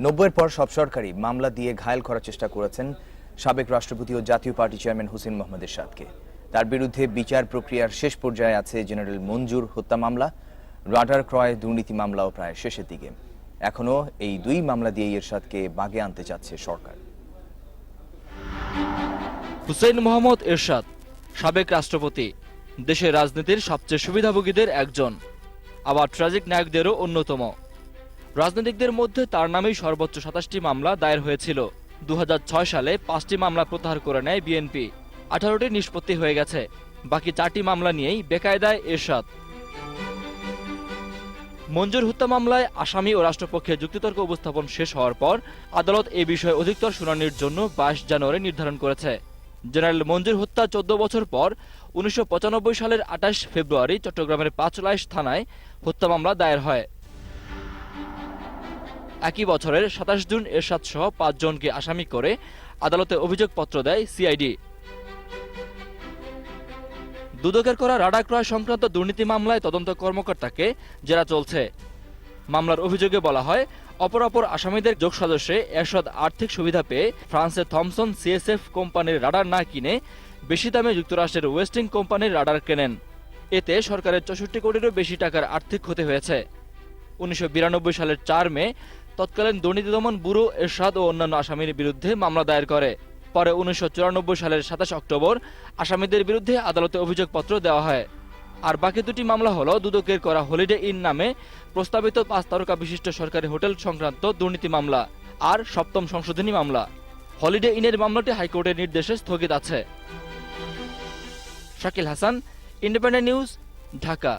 নব্বইয়ের পর সব সরকারই মামলা দিয়ে ঘায়েল করার চেষ্টা করেছেন সাবেক রাষ্ট্রপতি ও জাতীয় পার্টি চেয়ারম্যান হুসেন মোহাম্মদ এরশাদকে। তার বিরুদ্ধে বিচার প্রক্রিয়ার শেষ পর্যায়ে আছে জেনারেল মঞ্জুর হত্যা মামলা। রাডার ক্রয় দুর্নীতি মামলাও প্রায় শেষের দিকে। এখনও এই দুই মামলা দিয়ে এরশাদকে বাগে আনতে চাচ্ছে সরকার। হুসেন মোহাম্মদ এরশাদ, সাবেক রাষ্ট্রপতি, দেশের রাজনীতির সবচেয়ে সুবিধাভোগীদের একজন। আবার ট্র্যাজিক নায়কদেরও অন্যতম। রাজনীতিকদের মধ্যে তার নামেই সর্বোচ্চ সাতাশটি মামলা দায়ের হয়েছিল। দু হাজার ছয় সালে পাঁচটি মামলা প্রত্যাহার করে নেয় বিএনপি। আঠারোটি নিষ্পত্তি হয়ে গেছে। বাকি চারটি মামলা নিয়েই বেকায়দায় এরশাদ। মঞ্জুর হত্যা মামলায় আসামি ও রাষ্ট্রপক্ষে যুক্তিতর্ক উপস্থাপন শেষ হওয়ার পর আদালত এ বিষয়ে অধিকতর শুনানির জন্য বাইশ জানুয়ারি নির্ধারণ করেছে। জেনারেল মঞ্জুর হত্যা চোদ্দ বছর পর উনিশশো পঁচানব্বই সালের আঠাশ ফেব্রুয়ারি চট্টগ্রামের পাঁচলাইশ থানায় হত্যা মামলা দায়ের হয়। একই বছরের সাতাশ জুন এরশাদ সহ পাঁচজনকে আসামি করে আদালতে অভিযোগপত্র দেয় সিআইডি। দুদকের করা রাডা ক্রয় সংক্রান্ত দুর্নীতি মামলায় তদন্ত কর্মকর্তাকে জেরা চলছে। মামলার অভিযোগে বলা হয় অপরাপর আসামিদের যোগ সদস্যে এরশাদ আর্থিক সুবিধা পেয়ে ফ্রান্সের থমসন সিএসএফ কোম্পানির রাডার না কিনে বেশি দামে যুক্তরাষ্ট্রের ওয়েস্টিং কোম্পানির রাডার কেনেন। এতে সরকারের চৌষট্টি কোটিরও বেশি টাকার আর্থিক ক্ষতি হয়েছে। উনিশশো বিরানব্বই সালের চার মে তৎকালীন দুর্নীতি দমন ব্যুরো এরশাদ ও অন্যান্য আসামির বিরুদ্ধে মামলা দায়ের করে। পরে উনিশশো সালের সাতাশ অক্টোবর আসামিদের বিরুদ্ধে আদালতে অভিযোগপত্র দেওয়া হয়। আর বাকি দুটি মামলা হলো দুদকের করা হলিডে ইন নামে প্রস্তাবিত পাঁচ তারকা বিশিষ্ট সরকারি হোটেল সংক্রান্ত দুর্নীতি মামলা আর সপ্তম সংশোধনী মামলা। হলিডে ইনের মামলাটি হাইকোর্টের নির্দেশে স্থগিত আছে। Shakil Hasan, independent news, Dhaka.